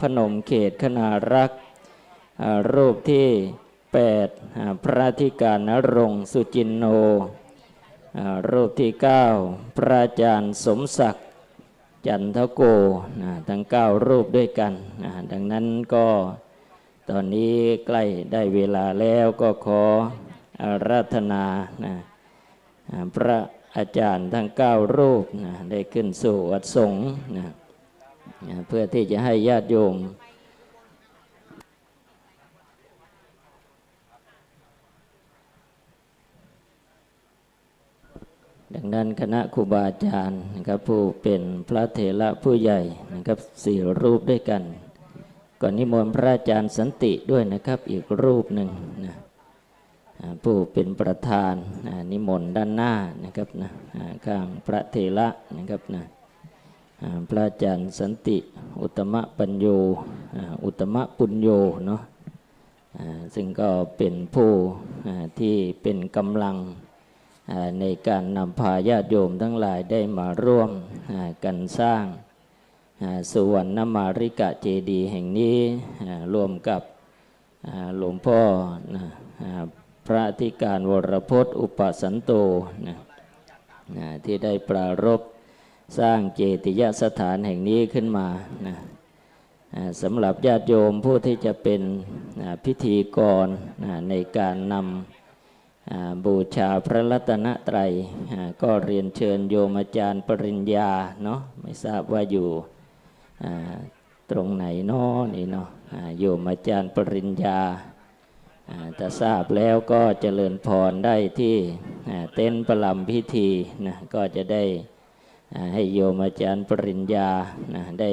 พนมเขตคณารักษ์รูปที่ 8 พระธิการนรงสุจินโน รูปที่ 9 พระอาจารย์สมศักดิ์จันทโกนะทั้ง 9 รูปด้วยกันนะดังนั้นก็ตอนนี้ใกล้ได้เวลาแล้วก็ขออาราธนานะพระอาจารย์ทั้ง 9 รูปนะได้ขึ้นสู่วัดสงฆ์นะ เพื่อที่จะให้ญาติโยมดังนั้นคณะครูบาอาจารย์นะครับผู้เป็นพระเถระผู้ใหญ่นะครับสี่รูปด้วยกัน ก่อนนิมนต์พระอาจารย์สันติด้วยนะครับอีกรูปหนึ่งนะผู้เป็นประธานนิมนต์ด้านหน้านะครับนะข้างพระเถระนะครับนะ พระอาจารย์สันติอุตมะปัญโยอุตมะปุญโยเนาะซึ่งก็เป็นผู้ที่เป็นกำลังในการนำพาญาติโยมทั้งหลายได้มาร่วมกันสร้างสุวรรณมาริกะเจดีย์แห่งนี้รวมกับหลวงพ่อพระธิการวรพจน์อุปสันโตที่ได้ปรารภ สร้างเจติยสถานแห่งนี้ขึ้นมานะสำหรับญาติโยมผู้ที่จะเป็นพิธีกรในการนำบูชาพระรัตนตรัย ก็เรียนเชิญโยมอาจารย์ปริญญาเนาะไม่ทราบว่าอยู่ตรงไหนเนาะนี่เนาะโยมอาจารย์ปริญญาอ่าถ้าทราบแล้วก็เจริญพรได้ที่เต้นประลำพิธีนะก็จะได้ ให้โยมอาจารย์ปริญญานะได้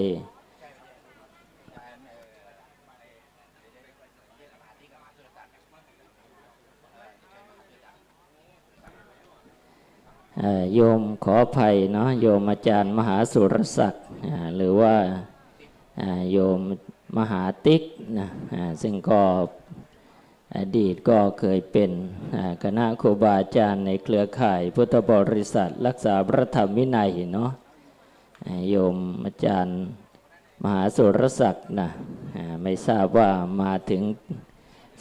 โยมขออภัยเนาะโยมอาจารย์มหาสุรศักดิ์หรือว่าโยมมหาติ๊กนะซึ่งก็ อดีตก็เคยเป็นคณะครูบาอาจารย์ในเครือข่าย พุทธบริษัท รักษาพระธรรมวินัยเนาะโยมอาจารย์มหาสุรศักดิ์นะไม่ทราบว่ามาถึง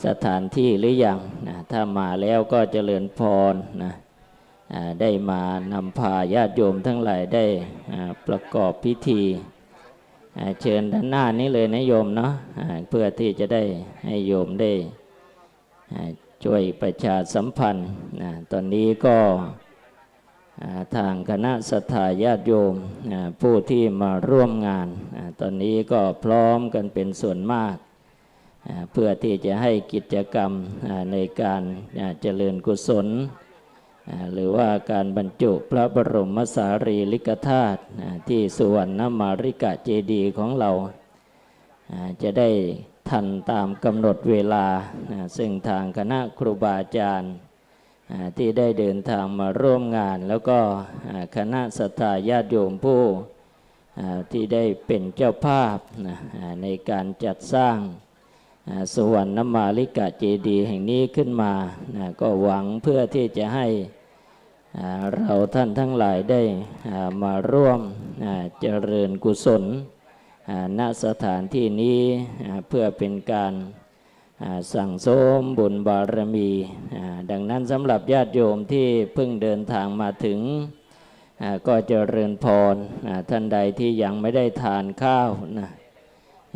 สถานที่หรือยังนะถ้ามาแล้วก็เจริญพรนะได้มานำพาญาติโยมทั้งหลายได้ประกอบพิธีเชิญด้านหน้านี้เลยนะโยมเนาะเพื่อที่จะได้ให้โยมได้ ช่วยประชาสัมพันธ์นะตอนนี้ก็ทางคณะสัทธาญาติโยมผู้ที่มาร่วมงาน ตอนนี้ก็พร้อมกันเป็นส่วนมาก เพื่อที่จะให้กิจกรรมในการเจริญกุศล หรือว่าการบรรจุพระบรมสารีริกธาตุที่สุวรรณมาริกะเจดีของเราจะได้ ทันตามกำหนดเวลา ซึ่งทางคณะครูบาอาจารย์ที่ได้เดินทางมาร่วมงาน แล้วก็คณะสัตยาญาติโยมผู้ที่ได้เป็นเจ้าภาพในการจัดสร้างสวรรณมาลิกะเจดีย์แห่งนี้ขึ้นมา ก็หวังเพื่อที่จะให้เราท่านทั้งหลายได้มาร่วมเจริญกุศล ณสถานที่นี้เพื่อเป็นการสั่งสมบุญบารมี ดังนั้นสำหรับญาติโยมที่เพิ่งเดินทางมาถึงอ่าก็เจริญพรท่านใดที่ยังไม่ได้ทานข้าวนะ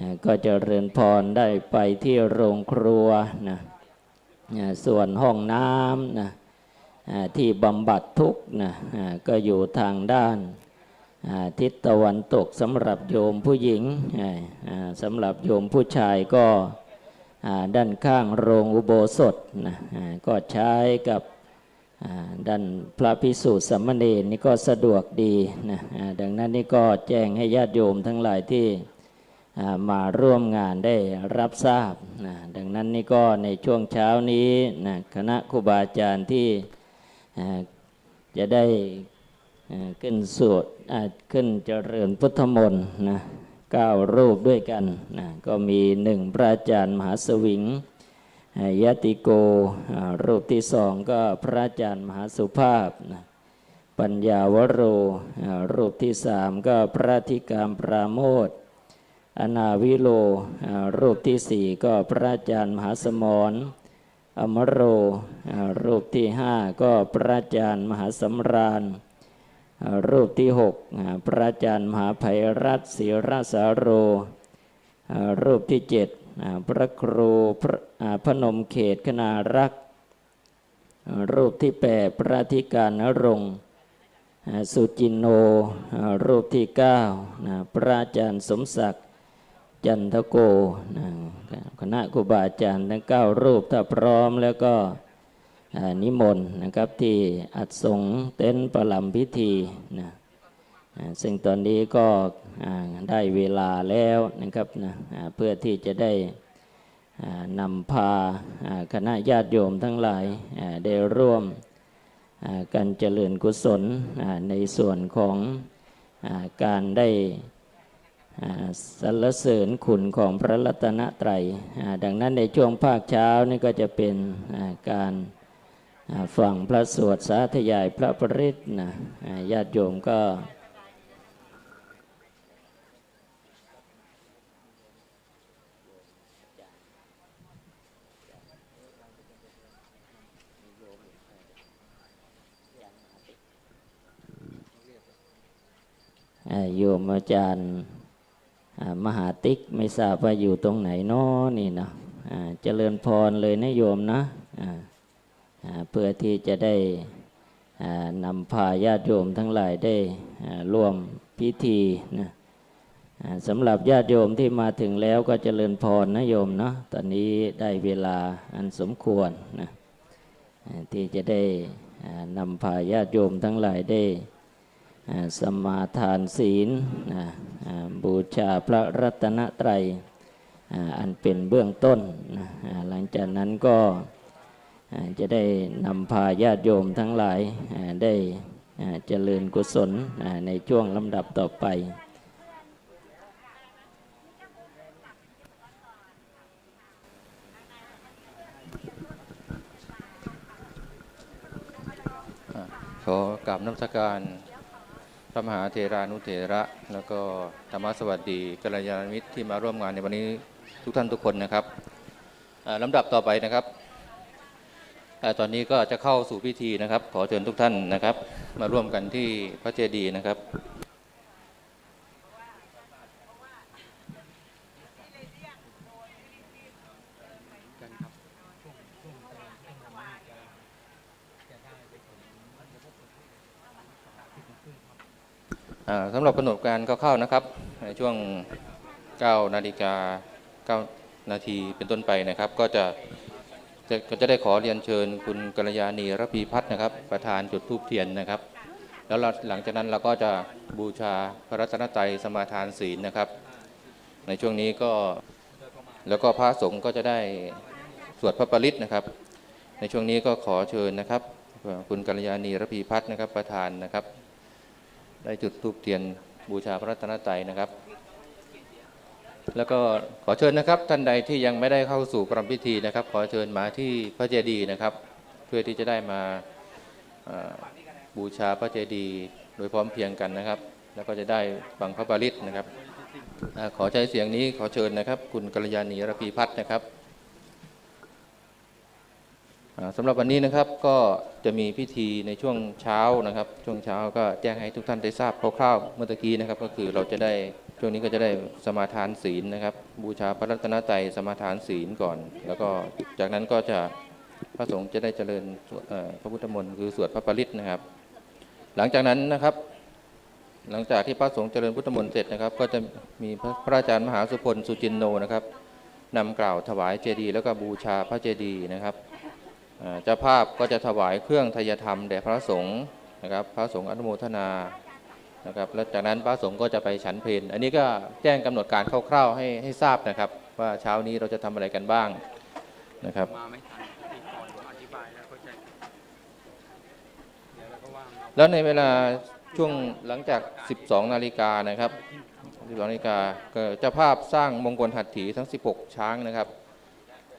อ่าก็เจริญพรได้ไปที่โรงครัวนะส่วนห้องน้ำนะที่บำบัดทุกนะก็อยู่ทางด้าน ทิศตะวันตกสำหรับโยมผู้หญิงสำหรับโยมผู้ชายก็ด้านข้างโรงอุโบสถนะก็ใช้กับด้านพระพิสุสามเณรนี่ก็สะดวกดีนะดังนั้นนี่ก็แจ้งให้ญาติโยมทั้งหลายที่มาร่วมงานได้รับทราบนะดังนั้นนี่ก็ในช่วงเช้านี้นะคณะครูบาอาจารย์ที่จะได้ ขึ้นสวดขึ้นเจริญพุทธมนต์นะเก้ารูปด้วยกันนะก็มีหนึ่งพระอาจารย์มหาสวิงยติโกรูปที่สองก็พระอาจารย์มหาสุภาพนะปัญญาวโรรูปที่สามก็พระธิการปราโมทอนาวิโลรูปที่สี่ก็พระอาจารย์มหาสมรอมโรรูปที่ห้าก็พระอาจารย์มหาสำราญอ่า รูปที่หกพระอาจารย์มหาภัยรัตศิรสาโร รูปที่เจ็ดพระครูพระพนมเขตคณารักษ์รูปที่แปดพระธิการนรงสุจินโน รูปที่เก้าพระอาจารย์สมศักดิ์จันทโกคณะครูบาอาจารย์ทั้งเก้ารูปถ้าพร้อมแล้วก็ นิมนต์นะครับที่อัดสงเต็นประลำพิธีนะซึ่งตอนนี้ก็ได้เวลาแล้วนะครับนะเพื่อที่จะได้นำพาคณะญาติโยมทั้งหลายได้ร่วมอ่ากันเจริญกุศลในส่วนของอการได้สรรเสริญคุณของพระรัตนตรัยดังนั้นในช่วงภาคเช้านี่ก็จะเป็นการ ฟังพระสวดสาธยายพระปริตนะอ่าญาติโยมก็อ่าโยมอาจารย์มหาติ๊กไม่ทราบว่าอยู่ตรงไหนน้อนี่เนาะอ่าเจริญพรเลยนะโยมนะอ่าอ่า เพื่อที่จะได้นำพาญาติโยมทั้งหลายได้ร่วมพิธีนะสำหรับญาติโยมที่มาถึงแล้วก็เจริญพรนะโยมเนาะตอนนี้ได้เวลาอันสมควรนะที่จะได้นำพาญาติโยมทั้งหลายได้สมาทานศีลบูชาพระรัตนตรัยอันเป็นเบื้องต้น หลังจากนั้นก็ จะได้นำพาญาติโยมทั้งหลายได้เจริญกุศลในช่วงลำดับต่อไป ขอกราบน้ำสการพระมหาเทรานุเถระ แล้วก็ธรรมสวัสดีกัลยาณมิตรที่มาร่วมงานในวันนี้ทุกท่านทุกคนนะครับลำดับต่อไปนะครับ ตอนนี้ก็จะเข้าสู่พิธีนะครับ ขอเชิญทุกท่านนะครับ มาร่วมกันที่พระเจดีย์นะครับสำหรับกำหนดการคร่าๆนะครับ ในช่วง 9 นาฬิกา 9 นาทีเป็นต้นไปนะครับ ก็จะ จะก็จะได้ขอเรียนเชิญคุณกัลยาณีระพีพัฒน์นะครับ ประธานจุดธูปเทียนนะครับ แล้วหลังจากนั้นเราก็จะบูชาพระรัตนตรัยสมาทานศีลนะครับ ในช่วงนี้ก็แล้วก็พระสงฆ์ก็จะได้สวดพระปริตนะครับ ในช่วงนี้ก็ขอเชิญนะครับ คุณกัลยาณีระพีพัฒน์นะครับประธานนะครับ ได้จุดธูปเทียนบูชาพระรัตนตรัยนะครับ แล้วก็ขอเชิญนะครับ ท่านใดที่ยังไม่ได้เข้าสู่ปรรำพิธีนะครับ ขอเชิญมาที่พระเจดีย์นะครับ เพื่อที่จะได้มาบูชาพระเจดีย์โดยพร้อมเพียงกันนะครับ แล้วก็จะได้ฟังพระปริตนะครับขอใช้เสียงนี้ขอเชิญนะครับ คุณกัลยาณีรพีพัฒน์นะครับอ่าสำหรับวันนี้นะครับก็จะมีพิธีในช่วงเช้านะครับ ช่วงเช้าก็แจ้งให้ทุกท่านได้ทราบคร่าวๆเมื่อตะกี้นะครับ ก็คือเราจะได้ ช่วงนี้ก็จะได้สมาทานศีลนะครับ บูชาพระรัตนตรัยสมาทานศีลก่อน แล้วก็จากนั้นก็จะพระสงฆ์จะได้เจริญพระพุทธมนต์คือสวดพระปริตนะครับ หลังจากนั้นนะครับ หลังจากที่พระสงฆ์เจริญพุทธมนต์เสร็จนะครับ ก็จะมีพระพระอาจารย์มหาสุพลสุจินโนนะครับนำกล่าวถวายเจดีย์แล้วก็บูชาพระเจดีย์นะครับเจ้าภาพก็จะถวายเครื่องทายธรรมแด่พระสงฆ์นะครับ พระสงฆ์อนุโมทนา นะครับแล้วจากนั้นพระสงฆ์ก็จะไปฉันเพลอันนี้ก็แจ้งกำหนดการคร่าวๆให้ให้ทราบนะครับ ว่าเช้านี้เราจะทำอะไรกันบ้างนะครับมาไม่ทันพิธีกรผมอธิบายแล้วเข้าใจเดี๋ยวเราก็ว่างเอาแล้วในเวลาช่วงหลังจาก 12 นาฬิกานะครับ 12 นาฬิกาก็เจ้าภาพสร้างมงคลหัตถีทั้ง 16 ช้างนะครับ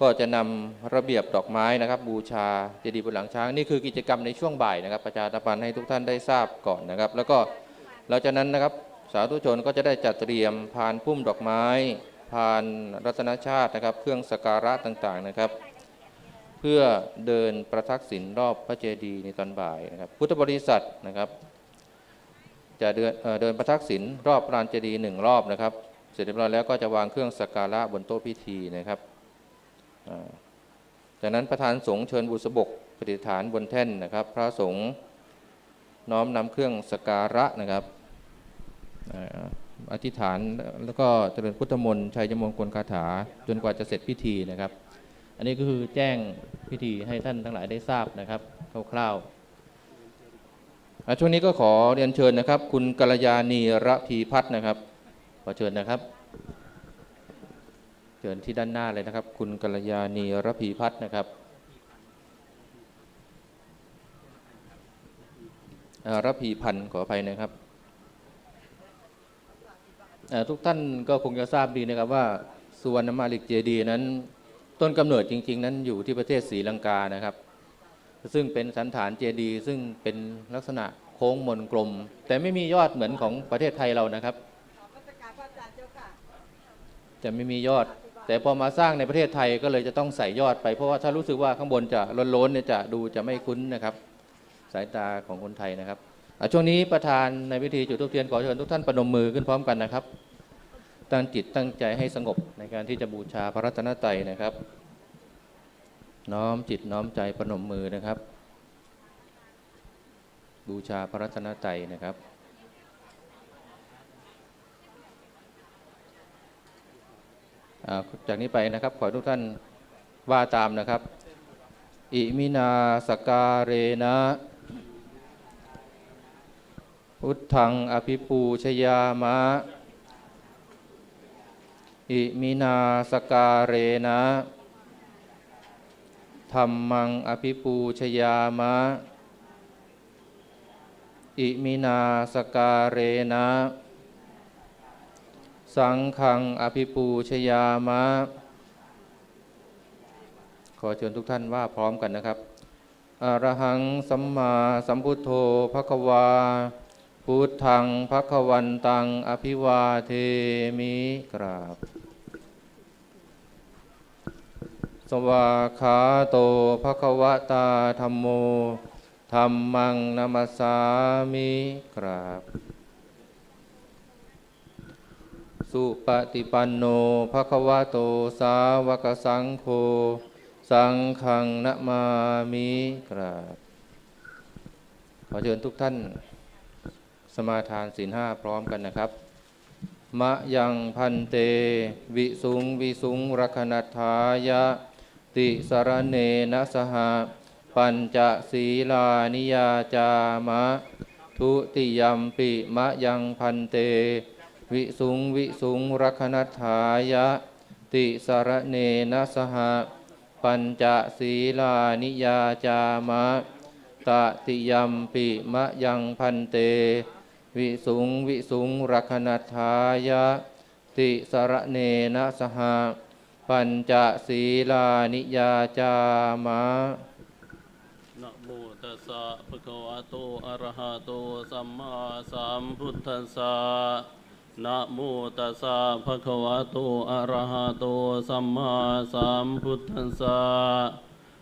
ก็จะนำระเบียบดอกไม้นะครับ บูชาเจดีย์บนหลังช้าง นี่คือกิจกรรมในช่วงบ่ายนะครับ ประชาสัมพันธ์ให้ทุกท่านได้ทราบก่อนนะครับ แล้วก็ หลังจากนั้นนะครับสาธุชนก็จะได้จัดเตรียมพานพุ่มดอกไม้ พานรัตนชาตินะครับ เครื่องสการะต่างๆนะครับ เพื่อเดินประทักษิณรอบพระเจดีย์ในตอนบ่ายนะครับ พุทธบริษัทนะครับ จะเดินเเดินประทักษิณรอบลานเจดีย์หนึ่งรอบนะครับ เสร็จเรียบร้อยแล้วก็จะวางเครื่องสการะบนโต๊ะพิธีนะครับจากนั้นประธานสงฆ์เชิญบุษบกปฏิฐานบนแท่นนะครับ พระสงฆ์น้อมนำเครื่องสการะนะครับ อธิษฐานแล้วก็เจริญพุทธมนต์ชัยจมงคลคาถา จนกว่าจะเสร็จพิธีนะครับ อันนี้ก็คือแจ้งพิธีให้ท่านทั้งหลายได้ทราบนะครับคร่าวๆช่วงนี้ก็ขอเรียนเชิญนะครับ คุณกัลยาณีระพีพัฒน์นะครับ ขอเชิญนะครับ เชิญที่ด้านหน้าเลยนะครับ คุณกัลยาณีระพีพัฒน์นะครับระพีพันธ์ขออภัยนะครับ ทุกท่านก็คงจะทราบดีนะครับว่าสุวรรณมาลิกเจดีย์นั้น ต้นกำเนิดจริง ๆ นั้นอยู่ที่ประเทศศรีลังกานะครับ ซึ่งเป็นสันฐานเจดีย์ซึ่งเป็นลักษณะโค้งมนกลม แต่ไม่มียอดเหมือนของประเทศไทยเรานะครับ จะไม่มียอด แต่พอมาสร้างในประเทศไทยก็เลยจะต้องใส่ยอดไปเพราะว่าถ้ารู้สึกว่าข้างบนจะล้นๆเนี่ยจะดูจะไม่คุ้นนะครับ สายตาของคนไทยนะครับ ช่วงนี้ประธานในพิธีจุดธูปเทียนขอเชิญทุกท่านประนมมือขึ้นพร้อมกันนะครับ ตั้งจิตตั้งใจให้สงบในการที่จะบูชาพระรัตนตรัยนะครับ น้อมจิตน้อมใจประนมมือนะครับ บูชาพระรัตนตรัยนะครับาจากนี้ไปนะครับขอให้ทุกท่านว่าตามนะครับ อิมินาสการเรนะ พุทธังอภิปูชยามะ อิมินาสการเรนะธรรมังอภิปูชยามะ อิมินาสการเรนะ สังฆังอภิปูชยามะ ขอเชิญทุกท่านว่าพร้อมกันนะครับ อรหังสัมมาสัมพุทโธภควา พุทธังภควันตัง อภิวาเทมิกราบ สวาขาโตภควตาธรรมโมธรรมังนามัสสามิกราบ สุปฏิปันโนภควะโตสาวกสังโฆสังฆังนะมามิกราบ ขอเชิญทุกท่าน สมาทานศีลห้าพร้อมกันนะครับ มะยังพันเต วิสุงวิสุงรคนัทายะ ติสรเนนะสหะปัญจศีลานิยาจามะ ทุติยัมปิมะยังพันเต วิสุงวิสุงรคนัทายะ ติสรเนนะสหะปัญจศีลานิยาจามะ ตติยัมปิมะยังพันเต วิสุงวิสุงรคนัทายะ ติสรเนนะสหปัญจศีลานิยาจามะนะโมตัสสะภะคะวะโตอะระหะโตสัมมาสัมพุทธัสสะนะโมตัสสะภะคะวะโตอะระหะโตสัมมาสัมพุทธัสสะ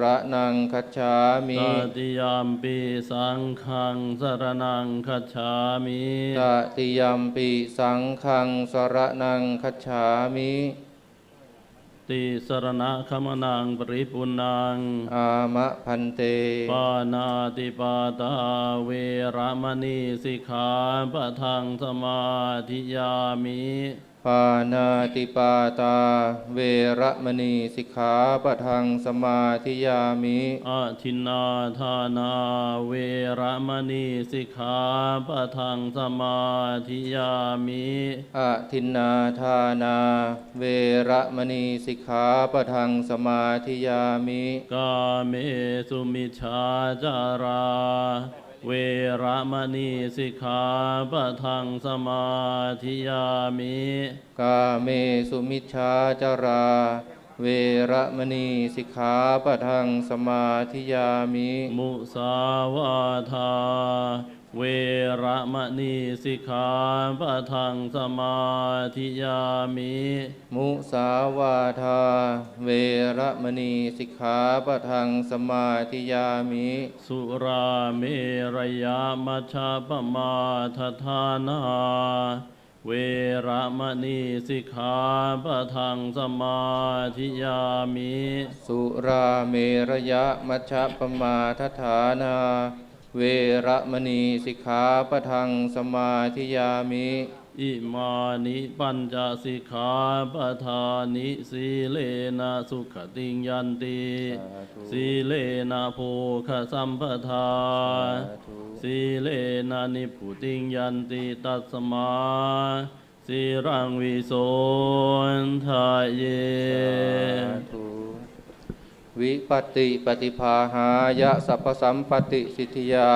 รนังคัจฉามิตติยามปิสังฆังสรนังคัจฉามิตติยมปิสังฆังสรนังคัจฉามิติสรณะขมนังปริปุนัง อามะพันเต ปานาติปาตาเวระมณีสิกขาปะทังสมาธิยามิ ปานาติปาตา เวระมณีสิกขาปะทังสมาธิยามิอาทินนาทานา เวระมณีสิกขาปะทังสมาธิยามิอะทินนาทานา เวระมณีสิกขาปะทังสมาธิยามิ กาเมสุมิชาจารา เวระมณีสิกขาปะทังสมาธิยามิ กาเมสุมิชฌาจารา เวระมณีสิกขาปะทังสมาธิยามิ มุสาวาทา เวระมณีสิกขาปะทังสมาธิยามิ มุสาวาทา เวระมณีสิกขาปะทังสมาธิยามิ สุราเมรยามัชฌาปมาทฐานาเวระมณีสิกขาปะทังสมาธิยามิ สุราเมรยะมัชฌะปมาทฐานา เวระมณีสิกขาปะทังสมาธิยามิ อิมานิปัญจสิกขาปทานิสีเลนะสุขติงยันติสีเลนะโภคสัมปทา สีเลนะนิพุติงยันติตัสมาสีรังวิโสนทายเย วิปติปฏิภาหายะสัพพสัมปติสิทธิยา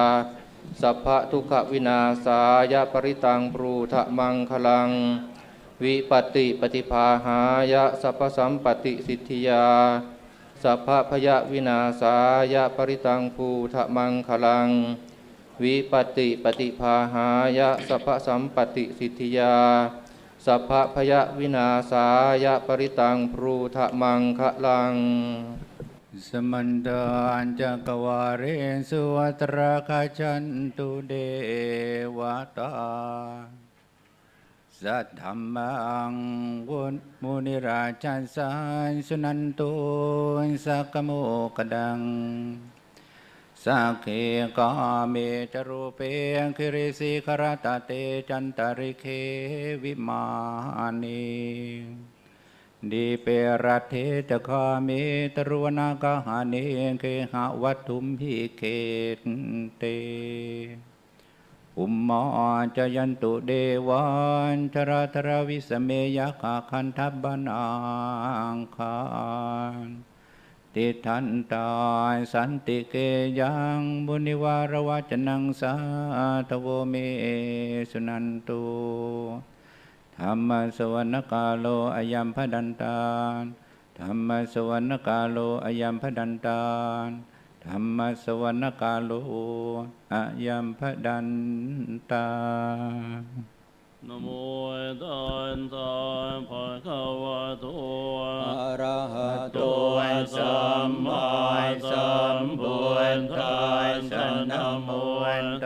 สัพพะทุกขวินาสายะปริตังปรูทะมังคลัง วิปติปฏิภาหายะสัพพสัมปติสิทธิยา สัพพะพยวินาสายะปริตังภูทะมังคลัง วิปติปฏิภาหายะสัพพสัมปติสิทธิยา สัพพะพยวินาสายะปริตังปรูทะมังคลัง สมันตานจักวาเรนสุวัตราคาจันตุเดวตาสัทธรรมังวุมุนิราชันสันสุนันตุสักโมกดังสักเขกาเมจรูเปคิริสิขรตเตจันตริเควิมานี ดีเปรตเทตคาเมตรวนากาหาเนเคหะวัตถุมพิเกตเต อุมมาจยันตุเดวันชราธรวิสเมยขาคันทับบานังคานติทันตายสันติเกยังบุนิวารวจนังสาทโวเมสุนันตุ ธรรมสวรรคาโลอายัมพดันตานธรรมสวรรคาโลอายัมพดันตานธรรมสวรรคาโลอายัมพดันตานะโมตัสสะภะคะวะโตอะระหะโตสัมมาสัมพุทธัสสะนะโม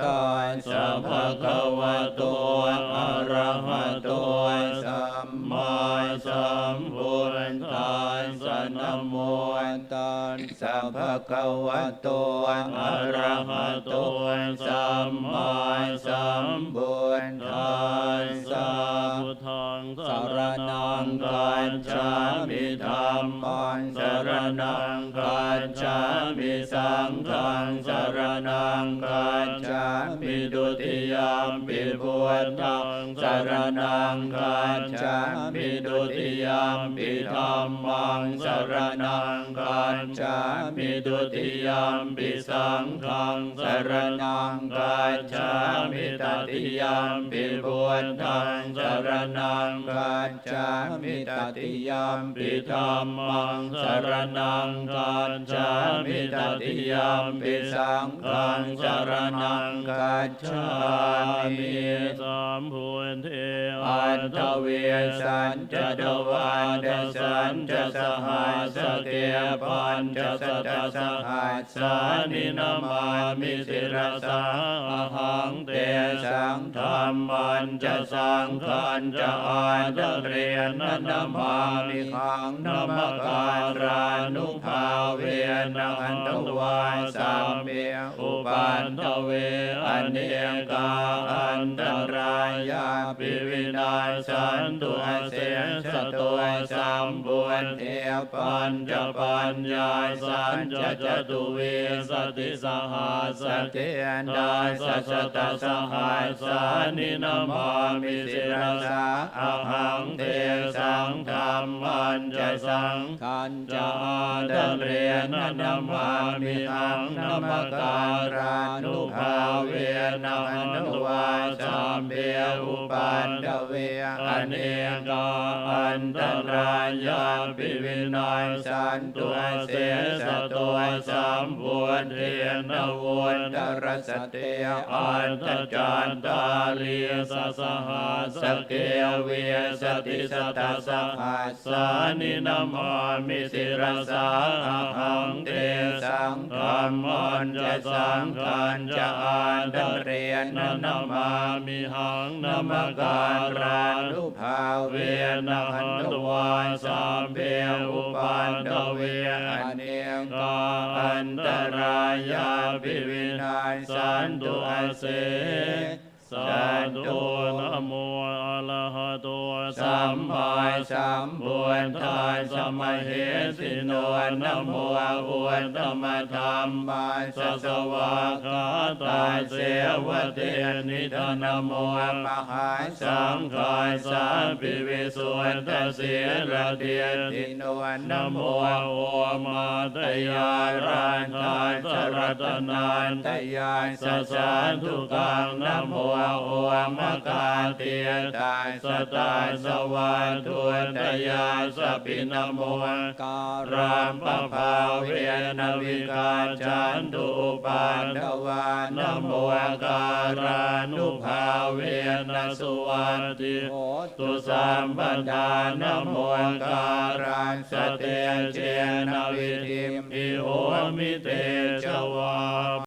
ตัสสะภะคะวะโตอะระหะโตสัม โมตัสสะภะคะวะโตอะระหะโตสัมมาสัมพุทธัสสะพุทธังสารนังกัจฉามิธัมมังสารนังกัจฉามิสังฆังสารนังกัจฉามิดุติยามปิพุทธังสารนังกัจฉามิดุติยามปิธัมมังสารนังกัจฉามิดุติยามปิสังฆังสรณังกัจฉามิตติยามปิพุทธังสรณังกัจฉามิตติยามปิธัมมังสรณังกัจฉามิตติยามปิสังฆังสรณังกัจฉามิสามพุทเทอันทเวสันจะดวานเดสันจะสหัสเกปันจะสตสหัสสานินามามิสิรสาอหังเตสังธรรมันจะสังขันจะอาดเรียนนามามิขังนามการานุภาเวนังตวาสามเมอุปันทเวอเนกาอันตรายาปิวินาสันตุอาเสสตัวสัมบุญเทปัญจปัญญาสันจะจตุเวสติสหัสเตนดาสัสตสหัสสานินามามิสิรสาอหังเทสังธรรมันจะสังขันจะอาดเรียนนามามิหังนามการานุภาเวนังนวาสามเบอุปันดเวอเนกาอันตรายาปิวินัยสันตุเสสตัวสัมพุทเทนวนตรสเตอันตจันตาลีสสหัสเกเวสติสตสหัสานินามามิสิรสาหังเตสังธรรมันจะสังขันจะอาดเรียนนามามิหังนามการานุภาเวนังตวาสามเบอุปันตเวอเนกาอันตรายาปิวินาสันตุอาเส สาธุนะโมอะระหะโตสัมมาสัมพุทธาสมเหสิโนนะโมอุตตมธรรมมาสสวาคาตาเสวเตนิธนะโมมหาสังฆาสาปิวิสุทธเสระเดียติโนนะโมโอมาตยารันทาสรัตนานตยาสสาธุกังนะโมโอมกาเตียตาสตาสวาทุตยาสปินโมการามปภาเวนวิกาจันตุปาทวานโมการานุภาเวนสุวัติตุสัมปทานโมการานสเตเจนวิธิมอิโหมิเตจวา